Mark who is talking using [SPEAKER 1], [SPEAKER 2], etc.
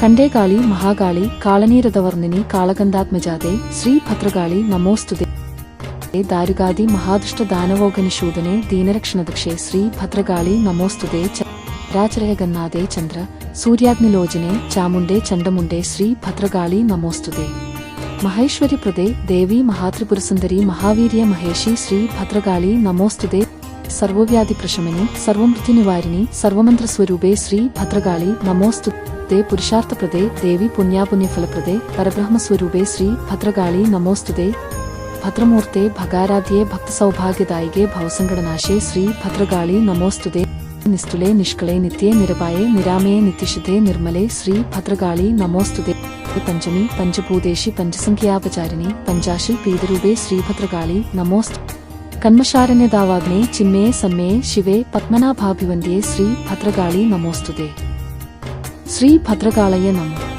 [SPEAKER 1] കണ്ടേകാളി മഹാകാളി കാളനീരഥവർണിനി കാളകന്ധാത്മജാതേ ശ്രീ ഭദ്രകാളി നമോസ്തുതേ. ദാരുകാതി മഹാദുഷ്ട ദാനവോഗനിഷൂദനെ ദീനരക്ഷണദക്ഷേ ശ്രീ ഭദ്രകാളി നമോസ്തുതേ രാചരയഗന്നാഥേ ചന്ദ്ര സൂര്യാഗ്നിലോചനെ ചാമുണ്ടേ ചണ്ടമുണ്ടേ ശ്രീ ഭദ്രകാളി നമോസ്തുതേ. മഹേശ്വര്യപ്രദേ ദേവി മഹാത്രിപുരസുന്ദരി മഹാവീര്യ മഹേഷി ശ്രീ ഭദ്രകാളി നമോസ്തുതേ. സർവവ്യാധി പ്രശമനി സർവമൃത്യുനിവാരിണി സർവമന്ത്രസ്വരൂപേ ശ്രീ ഭദ്രകാളി നമോസ്തുതേ പുരുഷാർത്ഥപ്രദേ ദേവി പുണ്യാപുണ്യഫലപ്രദേ പരബ്രഹ്മസ്വരൂപേ ശ്രീ ഭദ്രകാളി നമോസ്തുതേ. ഭദ്രമൂർത്തെ ഭഗാരാധ്യേ ഭക്തസൗഭാഗ്യദായികേ ഭവസങ്കടനാശേ ശ്രീ ഭദ്രകാളി നമോസ്തുതേ. നിസ്തുലേ നിഷ്കളേ നിത്യേ നിരപായേ നിരാമയേ നിത്യശുദ്ധേ നിർമ്മലേ ശ്രീ ഭദ്രകാളി നമോസ്തുതേ. പഞ്ചമി പഞ്ചഭൂതേശി പഞ്ചസംഖ്യാപചാരിണി പഞ്ചാശി പീതരൂപേ ശ്രീഭദ്രകാളി നമോസ്തു. കന്മശാരണ്യദാവാഗ്നേ ചിമ്മേ സമ്മേ ശിവേ പത്മനാഭാഭിവന്ദ്യേ ശ്രീ ഭദ്രകാളി നമോസ്തുതേ. ശ്രീ ഭദ്രകാളയ നമോ